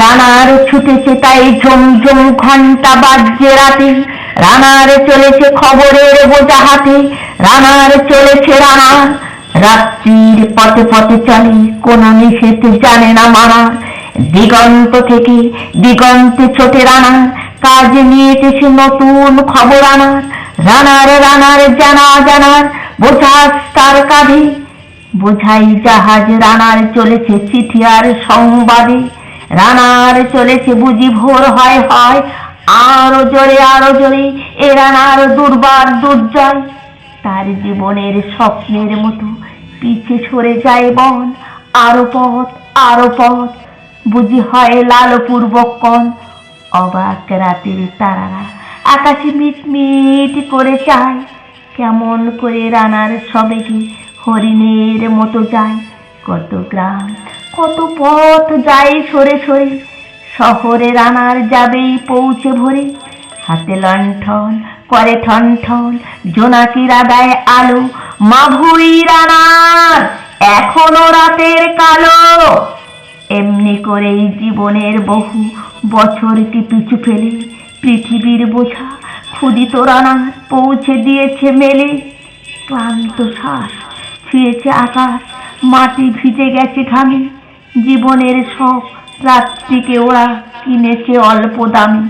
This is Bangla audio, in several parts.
রানার ছুটেছে তাই ঝুমঝুম ঘণ্টা বাজছে রাতে। রানার চলেছে খবরের বোঝা হাতে রানার চলেছে রানার রাত্রির পথে পথে চলে, কোনো নিষেধ জানে না মানা দিগন্ত থেকে দিগন্তে ছোটে রানা, কাজ নিয়েছে সে নতুন খবর আনার রানার রানার জানা জানার বোঝা তার কাঁধে। বোঝাই জাহাজ রানার চলেছে চিঠি আর সংবাদে। রানার চলেছে বুঝি ভোর হয় হয়। আরও জোরে আরও জোরে, এ রানার দুর্বার দুর্জয়। তার জীবনের স্বপ্নের মতো পিছে সরে যায় বন। আরও পথ আরও পথ, বুঝি হয় লাল পূর্বক্ষণ অবাক রাতের তারারা আকাশে মিটমিট করে চায় কেমন করে রানার সবেগে হরিণের মতো যায়। কত গ্রাম কত পথ যায় সরে সরে, শহরে রানার যাবেই পৌঁছে ভরে। হাতে লণ্ঠন, করে ঠন ঠন জোনাকিরা দেয় আলো মাভুই রানার, এখনও রাতের কালো। এমনি করেই জীবনের বহু বছরকে পিছু ফেলে, পৃথিবীর বোঝা ক্ষুদিত রানা পৌঁছে দিয়েছে মেলে। ক্লান্ত শ্বাস, ছুঁয়েছে আকাশ, মাটি ভিজে গেছে ঘামে। জীবনের সব রাত্রিকে ওরা কিনেছে অল্প দামে।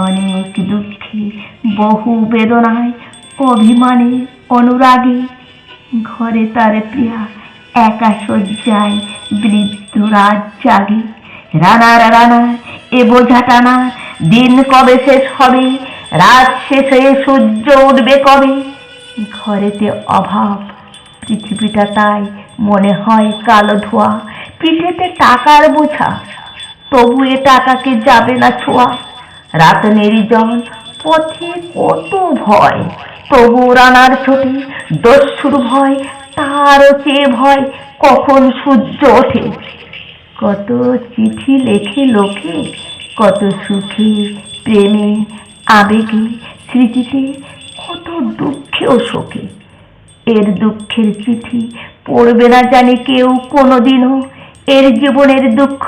অনেক দুঃখে, বহু বেদনায়, অভিমানে, অনুরাগে। ঘরে তার প্রিয়া একা শয্যায় বৃদ্ধ রাত জাগে। রানার রানা, এ বোঝা টানা, দিন কবে শেষ হবে? রাত শেষ হয়ে সূর্য উঠবে কবে? ঘরেতে অভাব, পৃথিবীটা তাই মনে হয় কালো ধোয়া। পিঠেতে টাকার বোঝা, তবু এ টাকাকে যাবে না ছোঁয়া। রাত নির্জন পথে কত ভয়, তবু রানার ছোটে, দস্যুর ভয়, তারও চেয়ে ভয়, কখন সূর্য ওঠে। কত চিঠি লেখে লোকে, কত সুখে, প্রেমে, আবেগে, স্মৃতিতে, কত দুঃখে ও শোকে। এর দুঃখের চিঠি পড়বে না জানে কেউ কোনোদিনও এর জীবনের দুঃখ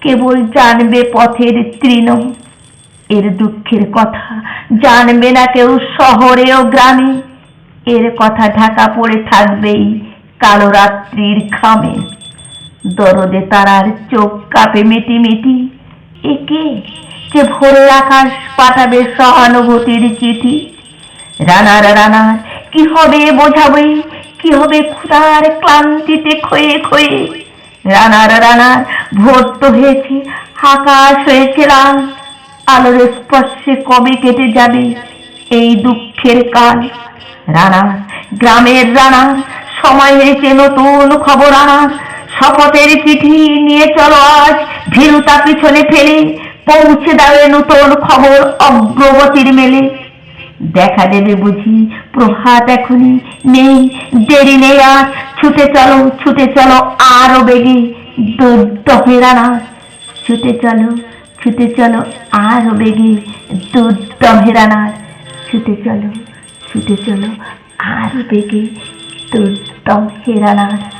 কেবল জানবে পথের তৃণ। এর দুঃখের কথা জানবে না কেউ শহরে ও গ্রামে। এর কথা ঢাকা পড়ে থাকবেই কালো রাত্রির খামে। দরদে তারার চোখ কাঁপে মিটি মিটি একে যে ভোরে আকাশ পাঠাবে সহানুভূতির চিঠি? রানার রানার কি হবে বোঝাবে? কি হবে ক্ষুধার ক্লান্তিতে ক্ষয়ে ক্ষয়ে? রানার রানার ভোর তো হয়েছে, আকাশ হয়েছে লাল, আলোর স্পর্শে কবে কেটে যাবে এই দুঃখের কাল? রানা, গ্রামের রানা, সময় হয়েছে নতুন খবর আনা, শপথের চিঠি নিয়ে চলো আজ, ভীরুতা পিছনে ফেলে, পৌঁছে দেবে নতুন খবর অগ্রগতির মেলে। দেখা দেবে বুঝি প্রভাত এখনই নেই, দেরি নেই আর ছুটে চলো ছুটে চলো, আরও বেগে। হেরানা ছুটে চলো ছুটে চলো, আরও বেগে। হেরানা ছুটে চলো ছুটে চলো, আরও বেগে। হেরানার।